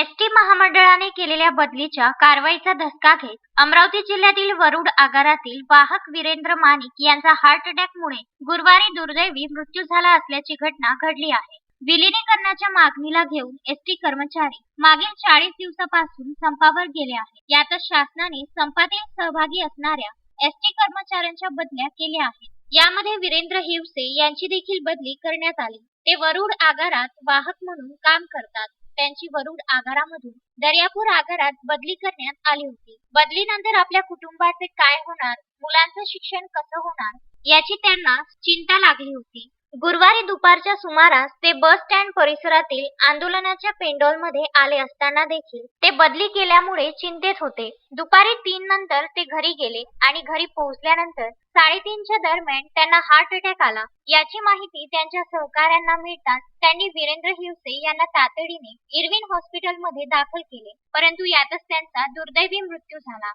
ST महामंडळाने केलेल्या बदलीच्या कारवाईचा धसका घेत अमरावती जिल्ह्यातील वरुड आगारातील वाहक वीरेंद्र मानिक यांचा हार्ट अटॅकमुळे गुरुवारी दुर्दैवी मृत्यू झाला असल्याची घटना घडली आहे. विलिनीकरणाच्या मागणीला घेऊन एसटी कर्मचारी मागील चाळीस दिवसापासून संपावर गेले आहेत. यातच शासनाने संपातील सहभागी असणाऱ्या एसटी कर्मचाऱ्यांच्या बदल्या केल्या आहेत. यामध्ये वीरेंद्र हिवसे यांची देखील बदली करण्यात आली. ते वरुड आगारात वाहक म्हणून काम करतात. त्यांची वरुड आगारामधून दर्यापूर आगारात बदली करण्यात आली होती. बदलीनंतर आपल्या कुटुंबाचे काय होणार? मुलांचं शिक्षण कसं होणार? याची त्यांना चिंता लागली होती. गुरुवारी दुपारच्या सुमारास ते बस स्टँड परिसरातील आंदोलनाच्या पेंडॉलमध्ये आले असताना देखील ते बदली केल्यामुळे चिंतेत होते. दुपारी तीन नंतर ते घरी गेले आणि घरी पोहोचल्यानंतर साडेतीनच्या दरम्यान त्यांना हार्ट अटॅक आला. याची माहिती त्यांच्या सहकाऱ्यांना मिळताच त्यांनी वीरेंद्र हिवसे यांना तातडीने इरविन हॉस्पिटलमध्ये दाखल केले. परंतु यातच त्यांचा दुर्दैवी मृत्यू झाला.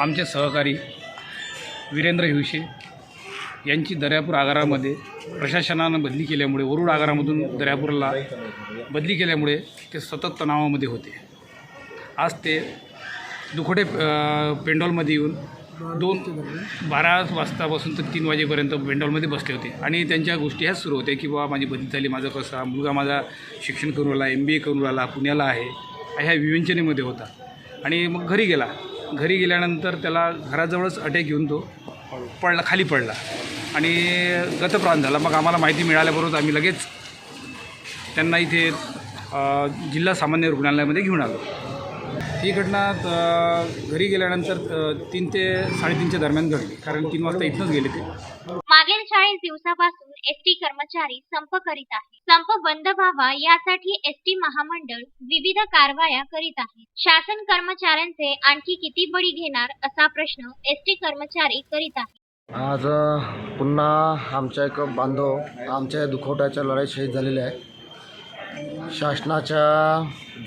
आमचे सहकारी वीरेंद्र हिवसे यांची दर्यापूर आगारामध्ये प्रशासनानं बदली केल्यामुळे वरुड आगारामधून दर्यापूरला बदली केल्यामुळे ते सतत तणावामध्ये होते. आज ते दुखोटे पेंडॉलमध्ये येऊन दोन बारा वाजतापासून तर तीन वाजेपर्यंत पेंडॉलमध्ये बसले होते. आणि त्यांच्या गोष्टी ह्याच सुरू होत्या की बाबा माझी बदली झाली माझा कसा मुलगा माझा शिक्षण करून राहिला एम बी ए करून राहिला पुण्याला आहे. ह्या विवेचनेमध्ये होता. आणि मग घरी गेला. घरी गेल्यानंतर त्याला घराजवळच अटॅक घेऊन तो पडला खाली पडला. आणि गतप्राण झाला. मग आम्हाला माहिती मिळाल्याबरोबर आम्ही लगेच त्यांना इथे जिल्हा सामान्य रुग्णालयामध्ये घेऊन आलो. ही घटना घरी गेल्यानंतर तीन ते साडेतीनच्या दरम्यान घडली. कारण तीन वाजता इथनच गेले ते. मागील चाळीस दिवसापासून एसटी कर्मचारी संप करीत आहे संप बंद व्हावा यासाठी एसटी महामंडळ विविध कारवाया करीत आहे. शासन कर्मचाऱ्यांचे आणखी किती बळी घेणार असा प्रश्न एसटी कर्मचारी करीत आहे आज पुन्हा आमच्या एक बांधव आमच्या दुखवट्याच्या लढाईत शहीद झालेले आहे शासनाच्या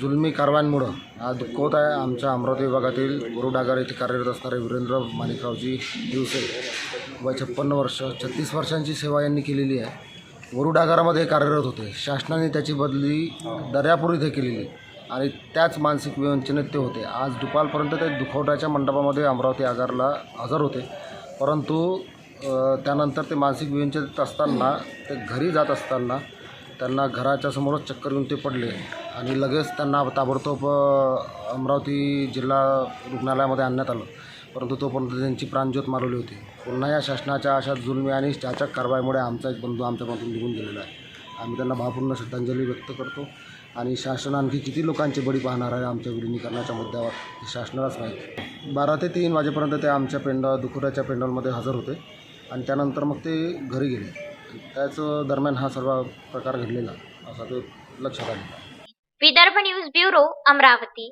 जुलमी कारवायांमुळं आज दुःखवत आहे आमच्या अमरावती विभागातील गुरुडागर येथे कार्यरत असणारे वीरेंद्र माणिकरावजी दिवसे. वय छप्पन्न वर्ष छत्तीस वर्षांची सेवा यांनी केलेली आहे. वरुडागारामध्ये कार्यरत होते. शासनाने त्याची बदली दर्यापूर इथे केलेली. आणि त्याच मानसिक विवंचनेत ते होते. आज दुपारपर्यंत ते दुखवट्याच्या मंडपामध्ये अमरावती आगारला हजर होते. परंतु त्यानंतर ते मानसिक विवंचित असताना ते घरी जात असताना त्यांना घराच्या समोरच चक्कर येऊन ते पडले. आणि लगेच त्यांना ताबडतोब अमरावती जिल्हा रुग्णालयामध्ये आणण्यात आलं. परंतु तोपर्यंत त्यांची प्राणज्योत मारवली होती. पुन्हा या शासनाच्या अशा जुलमी आणि त्याच्या कारवाईमुळे आमचा एक बंधू आमच्यापासून निघून गेलेला आहे. आम्ही त्यांना भावपूर्ण श्रद्धांजली व्यक्त करतो. आणि शासन आणखी किती लोकांचे बळी पाहणार आहे आमच्या विलिनीकरणाच्या मुद्द्यावर हे शासनालाच माहीत. बारा ते तीन वाजेपर्यंत ते आमच्या पेंडॉ दुखुराच्या पेंडॉलमध्ये हजर होते आणि त्यानंतर मग ते घरी गेले. त्याच दरम्यान हा सर्व प्रकार घडलेला असा ते लक्षात आलेला विदर्भ न्यूज ब्युरो अमरावती.